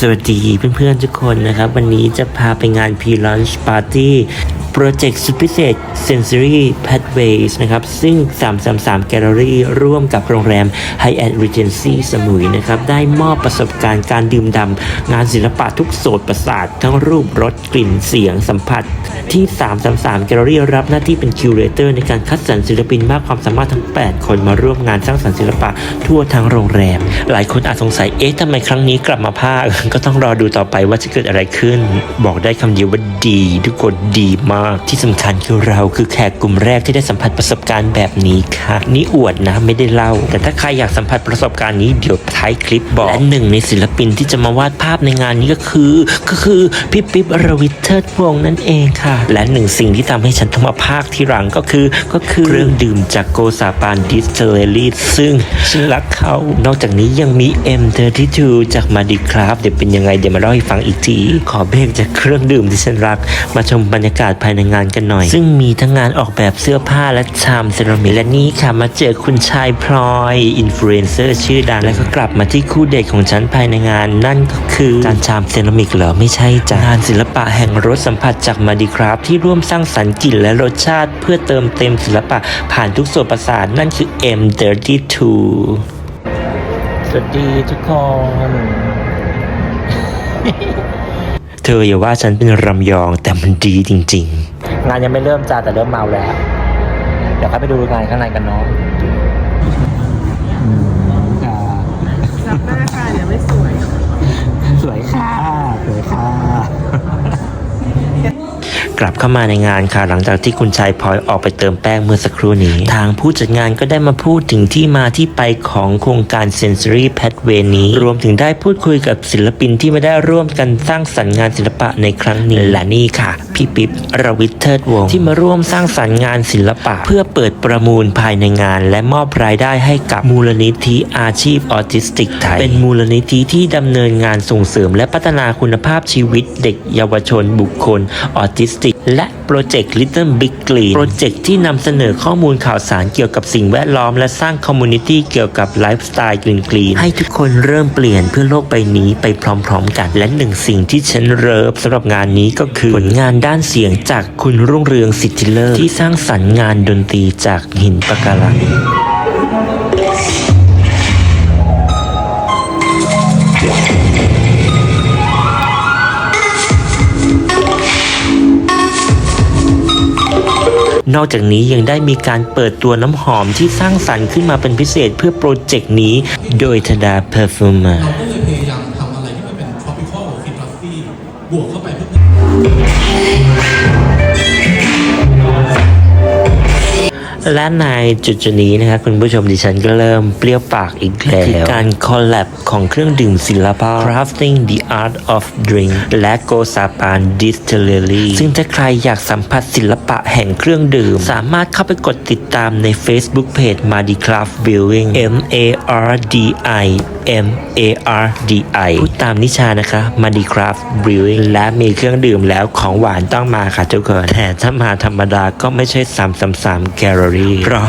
สวัสดีเพื่อนๆทุกคนนะครับ วันนี้จะพาไปงาน P-Launch Party โปรเจกต์สุดพิเศษ Sensory Pathways นะครับ ซึ่ง 333 Gallery ร่วมกับโรงแรม Hyatt Regency สมุยนะครับ ได้มอบประสบการณ์การดื่มด่ำงานศิลปะทุกโสตประสาท ทั้งรูปรสกลิ่นเสียงสัมผัส ที่ 333 Gallery รับหน้าที่เป็นคิวเรเตอร์ในการคัดสรรศิลปินมากความสามารถทั้ง 8 คนมาร่วมงานสร้างสรรค์ศิลปะทั่วทั้งโรงแรม หลายคนอาจสงสัย เอ๊ะทำไมครั้งนี้กลับมาภาค ก็ต้องรอดูต่อไปว่าจะเกิดอะไรขึ้น บอกได้คำเดียวว่าดี ทุกคนดีมากที่สำคัญคือเราคือแขกกลุ่มแรกที่ได้สัมผัสประสบการณ์แบบนี้ค่ะ นี่อวดนะไม่ได้เล่า แต่ถ้าใครอยากสัมผัสประสบการณ์นี้เดี๋ยวท้ายคลิปบอก และหนึ่งในศิลปินที่จะมาวาดภาพในงานนี้ก็คือ ก็คือพี่ปิ๊บรวิทเทิดวงศ์นั่นเองค่ะ และหนึ่งสิ่งที่ทำให้ฉันต้องมาภาคที่หลังก็คือ ก็คือเครื่องดื่มจากโกซาปานดิสเทเลรีซึ่งฉันรักเขานอกจากนี้ยังมี M32 จากมาดิคราฟเดี๋ยวเป็นยังไงเดี๋ยวมาเล่าให้ฟังอีกทีขอเบรกจากเครื่องดื่มที่ฉันรัก มาชมบรรยากาศภายในงานกันหน่อย ซึ่งมีทั้งงานออกแบบเสื้อผ้าและชามเซรามิกและนี่ค่ะมาเจอคุณชายพลอยอินฟลูเอนเซอร์ชื่อดังแล้วก็กลับมาที่คู่เดทของฉันภายในงานนั่นก็คือการชามเซรามิกเหรอไม่ใช่จ้ะงานศิลปะแห่งรสสัมผัสจากมาดิคราฟที่ร่วมสร้างสรรค์กลิ่นและรสชาติ เพื่อเติมเต็มศิลปะผ่านทุกส่วนประสาทนั่นคือ M32 สวัสดีทุกคน เธออย่าว่าฉันเป็นรำยองแต่มันดีจริงๆงานยังไม่เริ่มจ้าแต่เริ่มเมาแล้ว เดี๋ยวเข้าไปดูงานข้างในกันเนาะรับหน้าค่ะเดี๋ยวไม่สวย สวยค่ะสวยค่ะ กลับเข้ามาในงานค่ะ หลังจากที่คุณชายพลอยออกไปเติมแป้งเมื่อสักครู่นี้ ทางผู้จัดงานก็ได้มาพูดถึงที่มาที่ไปของโครงการ Sensory Pathway นี้ รวมถึงได้พูดคุยกับศิลปินที่ไม่ได้ร่วมกันสร้างสรรค์งานศิลปะในครั้งนี้และนี่ค่ะ พี่ปิ๊บรวิทเทิดวงที่มาร่วมสร้างสรรค์งานศิลปะ เพื่อเปิดประมูลภายในงาน และมอบรายได้ให้กับมูลนิธิอาชีพออทิสติกไทยเป็นมูลนิธิที่ดำเนินงานส่งเสริม และพัฒนาคุณภาพชีวิตเด็กเยาวชนบุคคลออทิสติกและโปรเจกต์ Little Big Green โปรเจกต์ที่นำเสนอข้อมูลข่าวสารเกี่ยวกับสิ่งแวดล้อม และสร้างคอมมูนิตี้เกี่ยวกับไลฟ์สไตล์กรีนๆให้ทุกคนเริ่มเปลี่ยนเพื่อโลกใบนี้ไปพร้อมๆกัน และหนึ่งสิ่งที่ฉันเริฟสำหรับงานนี้ก็คือผลงานด้านเสียงจากคุณรุ่งเรืองสิทธิเลิศที่สร้างสรรค์งานดนตรีจากหินปะการัง นอกจากนี้ยังได้มีการเปิดตัวน้ำหอมที่สร้างสรรค์ขึ้นมาเป็นพิเศษเพื่อโปรเจกต์นี้ โดยธดาเพอร์ฟูมาเราก็เลยพยายามทำอะไรที่มันเป็น tropical หรือ f i l o s o p h y บวกเข้าไปเพื่อ และในจุดจุดๆนี้นะครับคุณผู้ชมดิฉันก็เริ่มเปรี้ยวปากอีกแล้วคือการคอลแลบของเครื่องดื่มศิลปะ Crafting the Art of Drink และโกซาปาน Distillery ซึ่งถ้าใครอยากสัมผัสศิลปะแห่งเครื่องดื่ม สามารถเข้าไปกดติดตามใน Facebook Page Mardi Craft Brewing M A R D I M A R D I พูดตามนิชานะคะ Mardi Craft Brewing และมีเครื่องดื่มแล้วของหวานต้องมาค่ะทุกคนแต่ถ้ามาธรรมดาก็ไม่ใช่333แกลเลอรี่เพราะ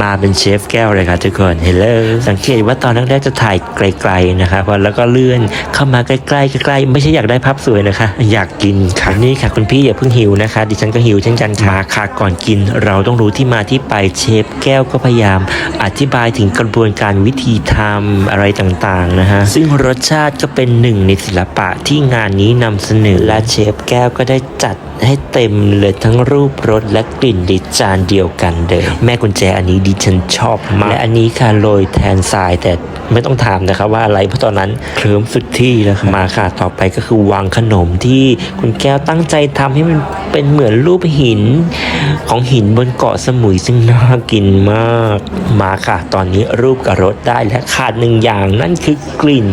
มาเป็นเชฟแก้วเลยค่ะทุกคนเฮลโลสังเกตว่าตอนแรกๆจะถ่ายไกลๆนะคะพอแล้วก็เลื่อนเข้ามาใกล้ๆใกล้ๆไม่ใช่อยากได้ภาพสวยนะคะ อยากกินค่ะนี่ค่ะคุณพี่อย่าเพิ่งหิวนะคะ ดิฉันก็หิวเช่นกันค่ะมาค่ะก่อนกิน เราต้องรู้ที่มาที่ไปเชฟแก้วก็พยายาม อธิบายถึงกระบวนการวิธีทำอะไรต่างๆนะฮะซึ่งรสชาติก็เป็นหนึ่งในศิลปะที่งานนี้นำเสนอและเชฟแก้วก็ได้จัด ให้เต็มเลยทั้งรูปรสและกลิ่นในจานเดียวกันเลยแม่กุญแจอันนี้ดิฉันชอบมากและอันนี้ค่ะโรยแทนทรายแต่ไม่ต้องถามนะครับว่าอะไรเพราะตอนนั้นเคลิ้มสุดที่แล้วมาค่ะต่อไปก็คือวางขนมที่คุณแก้วตั้งใจทำให้มันเป็นเหมือนรูปหินของหินบนเกาะสมุยซึ่งน่ากินมาก มาค่ะ ตอนนี้รูปกับรสได้และขาดหนึ่งอย่างนั่นคือกลิ่น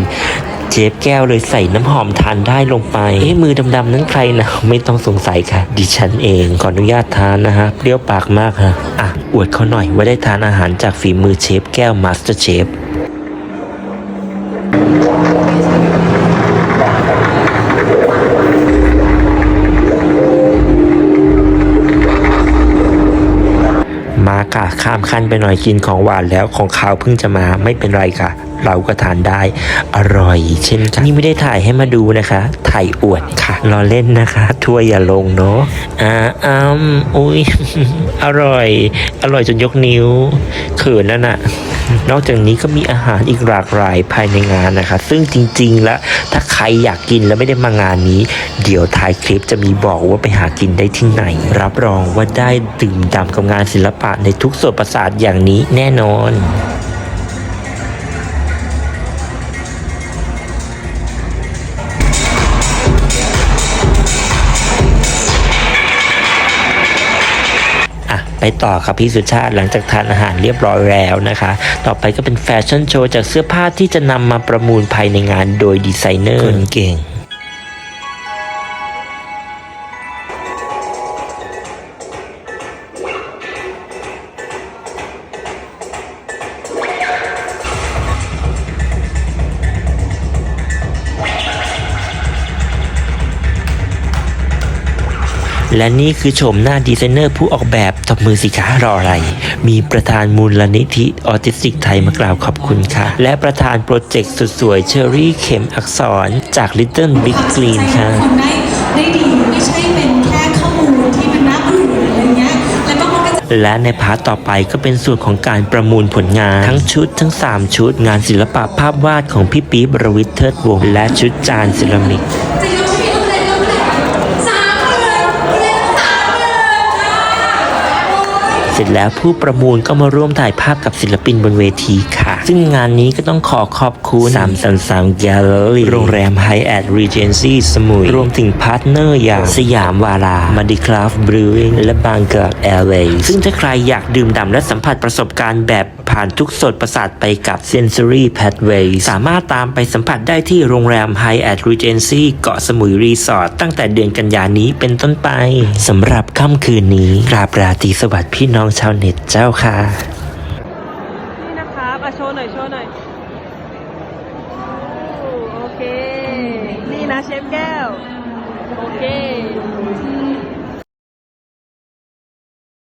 เชฟแก้วเลยใส่น้ำหอมทานได้ลงไป เอ๊ะมือดำๆนั้นใครนะไม่ต้องสงสัยค่ะ ดิฉันเองขออนุญาตทานนะฮะเปรี้ยวปากมากฮะอะอวดเขาหน่อยว่าได้ทานอาหารจากฝีมือเชฟแก้วมาสเตอร์เชฟมาค่ะข้ามขั้นไปหน่อยกินของหวานแล้วของขาวเพิ่งจะมาไม่เป็นไรค่ะ เราก็ทานได้อร่อย เช่นกันนี่ไม่ได้ถ่ายให้มาดูนะคะ ถ่ายอวดค่ะรอเล่นนะคะถ้วยอย่าลงเนาะอ่าอ้มอุ้ยอร่อย อร่อยจนยกนิ้วเขินแล้วน่ะนอกจากนี้ก็มีอาหารอีกหลากหลายภายในงานนะคะ ซึ่งจริง ๆ แล้วถ้าใครอยากกินแล้วไม่ได้มางานนี้ เดี๋ยวท้ายคลิปจะมีบอกว่าไปหากินได้ที่ไหน รับรองว่าได้ดื่มด่ำกับงานศิลปะในทุกส่วนประสาทอย่างนี้แน่นอน ไปต่อครับพี่สุชาติหลังจากทานอาหารเรียบร้อยแล้วนะคะ ต่อไปก็เป็นแฟชั่นโชว์จากเสื้อผ้าที่จะนำมาประมูลภายในงานโดยดีไซเนอร์คนเก่ง และนี่คือโฉมหน้าดีไซเนอร์ผู้ออกแบบตบมือสิคะรออะไร มีประธานมูลนิธิออทิสติกไทยมากล่าวขอบคุณค่ะ และประธานโปรเจกต์สุดสวยเชอรี่เข็มอักษรจาก Little Big Green ค่ะทำได้ได้ดีไม่ใช่เป็นแค่ข้อมูลที่มันน่าเบื่ออะไรเงี้ยแล้วก็มันก็จะและในพาร์ทต่อไปก็เป็นส่วนของการประมูลผลงาน ทั้งชุดทั้ง 3 ชุด งานศิลปะภาพวาดของพี่ปี๊บบรวิทย์เทิดวงศ์และชุดจานเซรามิก เสร็จแล้วผู้ประมูลก็มาร่วมถ่ายภาพกับศิลปินบนเวทีค่ะ ซึ่งงานนี้ก็ต้องขอขอบคุณสามสันสามแกลเลอรี่โรงแรมไฮแอดรีเจนซีสมุย รวมถึงพาร์ทเนอร์อย่างสยามวารามาดิคราฟบรูวิงและบางกอกแอร์เวย์ซึ่งถ้าใครอยากดื่มด่ำและสัมผัสประสบการณ์แบบผ่านทุกโสดประสาทไปกับ Sensory Pathway สามารถตามไปสัมผัสได้ที่โรงแรม Hyatt Regency เกาะสมุยรีสอร์ทตั้งแต่เดือนกันยานี้เป็นต้นไปสำหรับค่ำคืนนี้กราบราตรีสวัสดิ์พี่น้ององชาวเน็ตเจ้าค่ะ นี่นะครับอะโชว์หน่อย โชว์หน่อย โอเค นี่นะเชฟแก้ว โอเค